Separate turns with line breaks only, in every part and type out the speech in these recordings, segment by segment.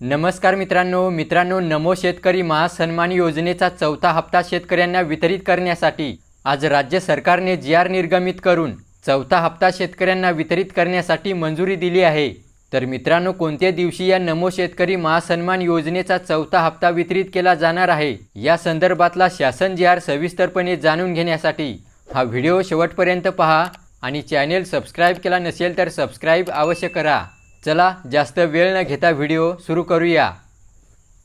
नमस्कार मित्रांनो मित्रांनो नमो शेतकरी महासन्मान योजनेचा चौथा हप्ता शेतकऱ्यांना वितरित करण्यासाठी आज राज्य सरकारने जी आर निर्गमित करून चौथा हप्ता शेतकऱ्यांना वितरित करण्यासाठी मंजुरी दिली आहे. तर मित्रांनो कोणत्या दिवशी या नमो शेतकरी महासन्मान योजनेचा चौथा हप्ता वितरित केला जाणार आहे? या संदर्भातला शासन जी आर सविस्तरपणे जाणून घेण्यासाठी हा व्हिडिओ शेवटपर्यंत पहा आणि चॅनेल सबस्क्राईब केला नसेल तर सबस्क्राईब अवश्य करा. चला जास्त वेळ न घेता व्हिडिओ सुरू करूया.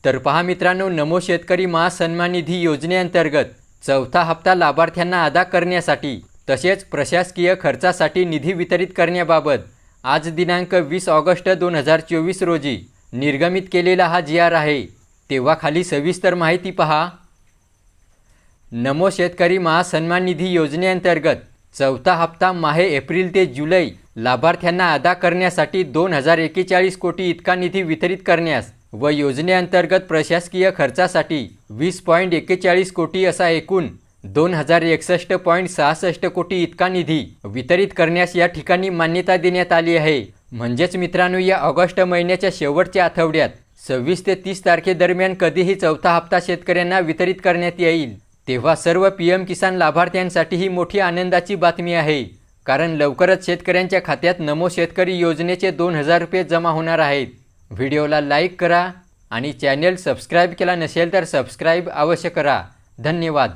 तर पहा मित्रांनो नमो शेतकरी महासन्मान निधी योजनेअंतर्गत चौथा हप्ता लाभार्थ्यांना अदा करण्यासाठी तसेच प्रशासकीय खर्चासाठी निधी वितरित करण्याबाबत आज दिनांक वीस ऑगस्ट दोन हजार चोवीस रोजी निर्गमित केलेला हा जी आर आहे. तेव्हा खाली सविस्तर माहिती पहा. नमो शेतकरी महासन्मान निधी योजनेअंतर्गत चौथा हप्ता माहे एप्रिल ते जुलै लाभार्थ्यांना अदा करण्यासाठी दोन हजार एकेचाळीस कोटी इतका निधी वितरित करण्यास व योजनेअंतर्गत प्रशासकीय खर्चासाठी वीस पॉईंट एकेचाळीस कोटी असा एकूण दोन हजार एकसष्ट पॉईंट सहासष्ट कोटी इतका निधी वितरित करण्यास या ठिकाणी मान्यता देण्यात आली आहे. म्हणजेच मित्रांनो या ऑगस्ट महिन्याच्या शेवटच्या आठवड्यात सव्वीस ते तीस तारखेदरम्यान कधीही चौथा हप्ता शेतकऱ्यांना वितरित करण्यात येईल तेव्हा सर्व पी एम किसान लाभार्थ्यांसाठी ही मोठी आनंदाची बातमी आहे. कारण लवकरच शेतकऱ्यांच्या खात्यात नमो शेतकरी योजनेचे दोन हजार रुपये जमा होणार आहेत. व्हिडिओला लाईक करा आणि चॅनेल सबस्क्राईब केला नसेल तर सबस्क्राईब अवश्य करा. धन्यवाद.